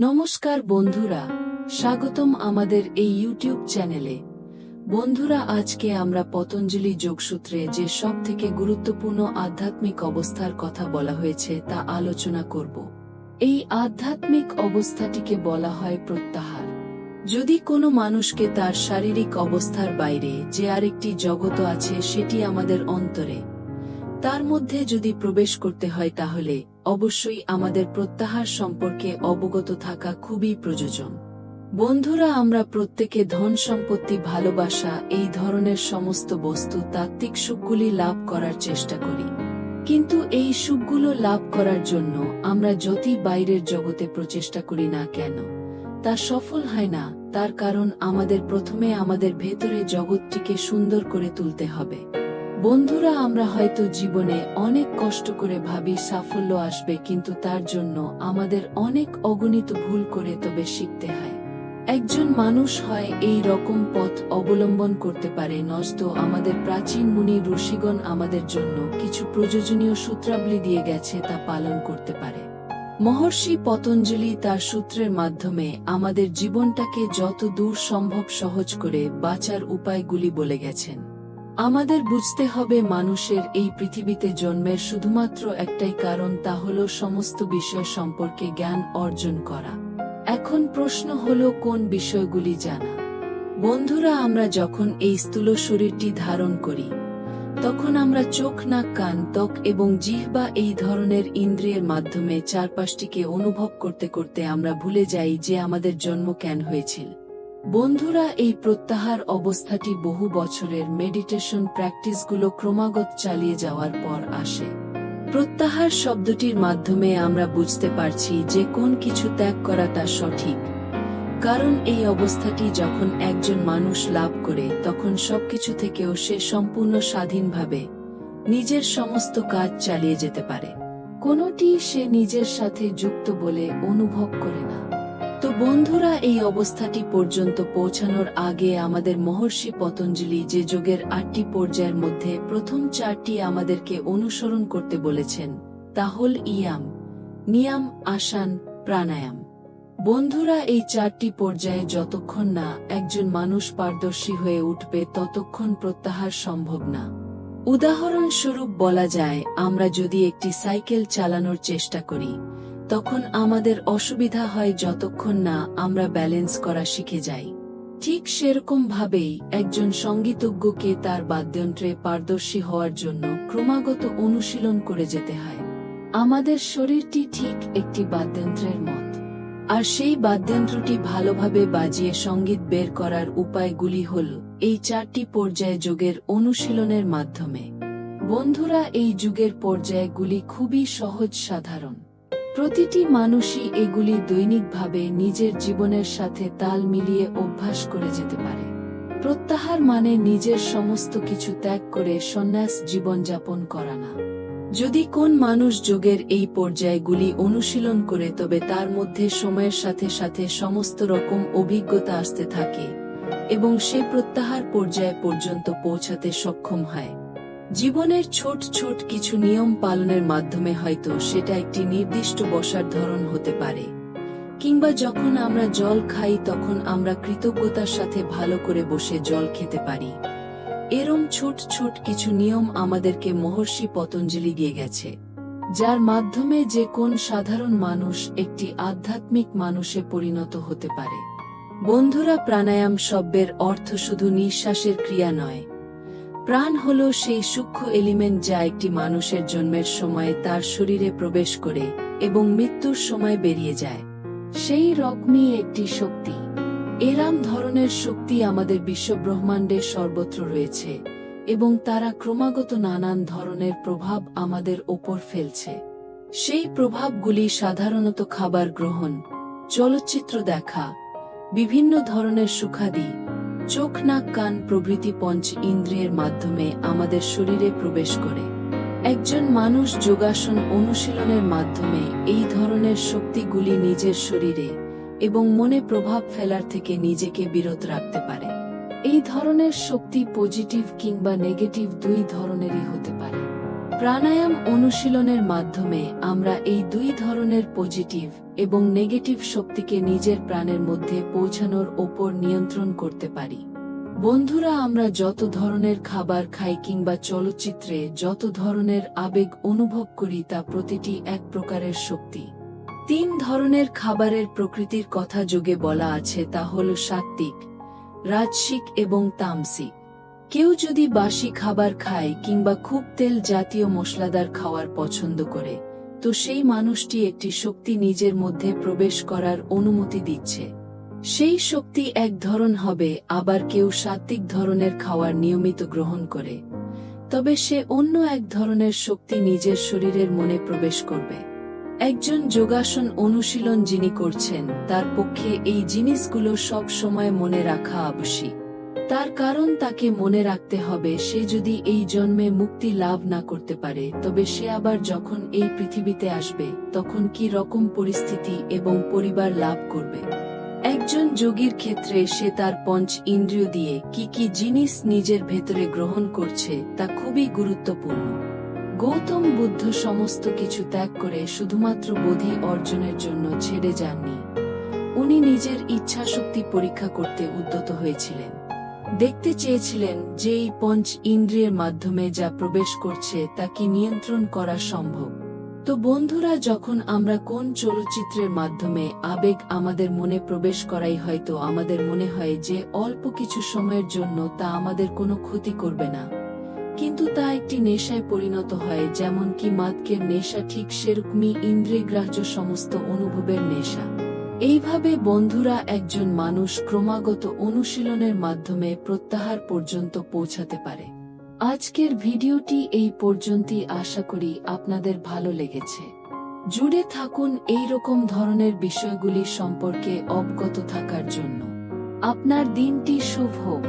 নমস্কার বন্ধুরা, স্বাগতম আমাদের এই ইউটিউব চ্যানেলে। বন্ধুরা, আজকে আমরা পতঞ্জলি যোগসূত্রে যে সব থেকে গুরুত্বপূর্ণ আধ্যাত্মিক অবস্থার কথা বলা হয়েছে তা আলোচনা করব। এই আধ্যাত্মিক অবস্থাটিকে বলা হয় প্রত্যাহার। যদি কোনো মানুষকে তার শারীরিক অবস্থার বাইরে যে আরেকটি জগৎ আছে সেটি আমাদের অন্তরে তার মধ্যে যদি প্রবেশ করতে হয় তাহলে, অবশ্যই আমাদের প্রত্যাহার সম্পর্কে অবগত থাকা খুবই প্রয়োজন। বন্ধুরা, আমরা প্রত্যেকে ধন সম্পত্তি ভালোবাসা, এই ধরনের সমস্ত বস্তু তাত্ত্বিক সুখগুলি লাভ করার চেষ্টা করি। কিন্তু এই সুখগুলো লাভ করার জন্য আমরা যতই বাইরের জগতে প্রচেষ্টা করি না কেন, তা সফল হয় না, তার কারণ আমাদের প্রথমে আমাদের ভেতরে জগৎটিকে সুন্দর করে তুলতে হবে। বন্ধুরা, আমরা হয়তো জীবনে অনেক কষ্ট করে ভাবি সাফল্য আসবে, কিন্তু তার জন্য আমাদের অনেক অগণিত ভুল করে তবে শিখতে হয়। একজন মানুষ হয় এই রকম পথ অবলম্বন করতে পারে নষ্ট আমাদের প্রাচীন মুনি ঋষিগণ আমাদের জন্য কিছু প্রয়োজনীয় সূত্রাবলী দিয়ে গেছে তা পালন করতে পারে। মহর্ষি পতঞ্জলি তার সূত্রের মাধ্যমে আমাদের জীবনটাকে যত দূর সম্ভব সহজ করে বাঁচার উপায়গুলি বলে গেছেন। আমাদের বুঝতে হবে মানুষের এই পৃথিবীতে জন্মের শুধুমাত্র একটাই কারণ, তা হল সমস্ত বিষয় সম্পর্কে জ্ঞান অর্জন করা। এখন প্রশ্ন হল, কোন বিষয়গুলি জানা? বন্ধুরা, আমরা যখন এই স্থূল শরীরটি ধারণ করি, তখন আমরা চোখ, নাক, কান, ত্বক এবং জিহ্বা এই ধরনের ইন্দ্রিয়ের মাধ্যমে চারপাশটিকে অনুভব করতে করতে আমরা ভুলে যাই যে আমাদের জন্ম কেন হয়েছিল। বন্ধুরা, এই প্রত্যাহার অবস্থাটি বহু বছরের মেডিটেশন প্র্যাকটিসগুলো ক্রমাগত চালিয়ে যাওয়ার পর আসে। প্রত্যাহার শব্দটির মাধ্যমে আমরা বুঝতে পারছি যে কোন কিছু ত্যাগ করাটা সঠিক। কারণ এই অবস্থাটি যখন একজন মানুষ লাভ করে, তখন সবকিছু থেকেও সে সম্পূর্ণ স্বাধীনভাবে নিজের সমস্ত কাজ চালিয়ে যেতে পারে। কোনটি সে নিজের সাথে যুক্ত বলে অনুভব করে না। তো বন্ধুরা, এই অবস্থাটি পর্যন্ত পৌঁছানোর আগে আমাদের মহর্ষি পতঞ্জলি যে যোগের আটটি পর্যায়ের মধ্যে প্রথম চারটি আমাদেরকে অনুসরণ করতে বলেছেন, তা হল ইয়াম, নিয়াম আসান প্রাণায়াম। বন্ধুরা, এই চারটি পর্যায়ে যতক্ষণ না একজন মানুষ পারদর্শী হয়ে উঠবে, ততক্ষণ প্রত্যাহার সম্ভব না। উদাহরণস্বরূপ বলা যায়, আমরা যদি একটি সাইকেল চালানোর চেষ্টা করি তখন আমাদের অসুবিধা হয় যতক্ষণ না আমরা ব্যালেন্স করা শিখে যাই। ঠিক সেরকম ভাবেই একজন সঙ্গীতজ্ঞকে তার বাদ্যন্ত্রে পারদর্শী হওয়ার জন্য ক্রমাগত অনুশীলন করে যেতে হয়। আমাদের শরীরটি ঠিক একটি বাদ্যন্ত্রের মত। আর সেই বাদ্যন্ত্রটি ভালোভাবে বাজিয়ে সংগীত বের করার উপায়গুলি হল এই চারটি পর্যায়ে যোগের অনুশীলনের মাধ্যমে। বন্ধুরা, এই যুগের পর্যায়গুলি খুবই সহজ সাধারণ। প্রতিটি মানুষই এগুলি দৈনিকভাবে নিজের জীবনের সাথে তাল মিলিয়ে অভ্যাস করে যেতে পারে। প্রত্যাহার মানে নিজের সমস্ত কিছু ত্যাগ করে সন্ন্যাস জীবনযাপন করা না। যদি কোন মানুষ যোগের এই পর্যায়গুলি অনুশীলন করে, তবে তার মধ্যে সময়ের সাথে সাথে সমস্ত রকম অভিজ্ঞতা আসতে থাকে এবং সে প্রত্যাহার পর্যায় পর্যন্ত পৌঁছাতে সক্ষম হয়। জীবনের ছোট ছোট কিছু নিয়ম পালনের মাধ্যমে হয়তো সেটা একটি নির্দিষ্ট বসার ধরন হতে পারে। কিংবা যখন আমরা জল খাই, তখন আমরা কৃতজ্ঞতার সাথে ভালো করে বসে জল খেতে পারি। এরম ছোট ছোট কিছু নিয়ম আমাদেরকে মহর্ষি পতঞ্জলি দিয়ে গেছে, যার মাধ্যমে যে কোন সাধারণ মানুষ একটি আধ্যাত্মিক মানুষে পরিণত হতে পারে। বন্ধুরা, প্রাণায়াম শব্দের অর্থ শুধু নিঃশ্বাসের ক্রিয়া নয় প্রাণ হল সেই সূক্ষ্ম এলিমেন্ট যা একটি মানুষের জন্মের সময় তার শরীরে প্রবেশ করে এবং মৃত্যুর সময় বেরিয়ে যায়। সেই রকমই একটি শক্তি। এরাম ধরনের শক্তি আমাদের বিশ্বব্রহ্মাণ্ডে সর্বত্র রয়েছে এবং তারা ক্রমাগত নানান ধরনের প্রভাব আমাদের ওপর ফেলছে। সেই প্রভাবগুলি সাধারণত খাবার গ্রহণ, চলচ্চিত্র দেখা, বিভিন্ন ধরনের সুখাদি চোখ, নাক, কান প্রভৃতি পঞ্চ ইন্দ্রিয়ের মাধ্যমে আমাদের শরীরে প্রবেশ করে। একজন মানুষ যোগাসন অনুশীলনের মাধ্যমে এই ধরনের শক্তিগুলি নিজের শরীরে এবং মনে প্রভাব ফেলার থেকে নিজেকে বিরত রাখতে পারে। এই ধরনের শক্তি পজিটিভ কিংবা নেগেটিভ দুই ধরনেরই হতে পারে। প্রাণায়াম অনুশীলনের মাধ্যমে আমরা এই দুই ধরনের পজিটিভ এবং নেগেটিভ শক্তিকে নিজের প্রাণের মধ্যে পৌঁছানোর ওপর নিয়ন্ত্রণ করতে পারি। বন্ধুরা, আমরা যত ধরনের খাবার খাই কিংবা চলচ্চিত্রে যত ধরনের আবেগ অনুভব করি তা প্রতিটি এক প্রকারের শক্তি। তিন ধরনের খাবারের প্রকৃতির কথা যোগে বলা আছে তা হল সাত্ত্বিক, রাজসিক এবং তামসিক। কেউ যদি বাসি খাবার খায় কিংবা খুব তেল জাতীয় মশলাদার খাওয়ার পছন্দ করে তো সেই মানুষটি একটি শক্তি নিজের মধ্যে প্রবেশ করার অনুমতি দিচ্ছে। সেই শক্তি এক ধরন হবে, আবার কেউ সাত্ত্বিক ধরনের খাওয়ার নিয়মিত গ্রহণ করে। তবে সে অন্য এক ধরনের শক্তি নিজের শরীরের মনে প্রবেশ করবে। একজন যোগাসন অনুশীলন যিনি করছেন, তার পক্ষে এই জিনিসগুলো সব সময় মনে রাখা আবশ্যিক। তার কারণ তাকে মনে রাখতে হবে, সে যদি এই জন্মে মুক্তি লাভ না করতে পারে, তবে সে আবার যখন এই পৃথিবীতে আসবে, তখন কি রকম পরিস্থিতি এবং পরিবার লাভ করবে? একজন যোগীর ক্ষেত্রে সে তার পঞ্চ ইন্দ্রিয় দিয়ে কি কি জিনিস নিজের ভেতরে গ্রহণ করছে, তা খুবই গুরুত্বপূর্ণ। গৌতম বুদ্ধ সমস্ত কিছু ত্যাগ করে শুধুমাত্র বোধি অর্জনের জন্য ছেড়ে যাননি। উনি নিজের ইচ্ছাশক্তি পরীক্ষা করতে উদ্যত হয়েছিলেন। দেখতে চেয়েছিলেন যে এই পঞ্চ ইন্দ্রিয়ের মাধ্যমে যা প্রবেশ করছে তা কি নিয়ন্ত্রণ করা সম্ভব। তো বন্ধুরা, যখন আমরা কোন চলচ্চিত্রের মাধ্যমে আবেগ আমাদের মনে প্রবেশ করাই হয়তো আমাদের মনে হয় যে অল্প কিছু সময়ের জন্য তা আমাদের কোনো ক্ষতি করবে না। কিন্তু তা একটি নেশায় পরিণত হয় যেমন কি মাদকের নেশা ঠিক সেরকমই ইন্দ্রিয়গ্রাহ্য সমস্ত অনুভবের নেশা। এইভাবে বন্ধুরা একজন মানুষ ক্রমাগত অনুশীলনের মাধ্যমে প্রত্যাহার পর্যন্ত পৌঁছাতে পারে। আজকের ভিডিওটি এই পর্যন্তই। আশা করি আপনাদের ভালো লেগেছে। জুড়ে থাকুন এই রকম ধরনের বিষয়গুলি সম্পর্কে অবগত থাকার জন্য। আপনার দিনটি শুভ। হোক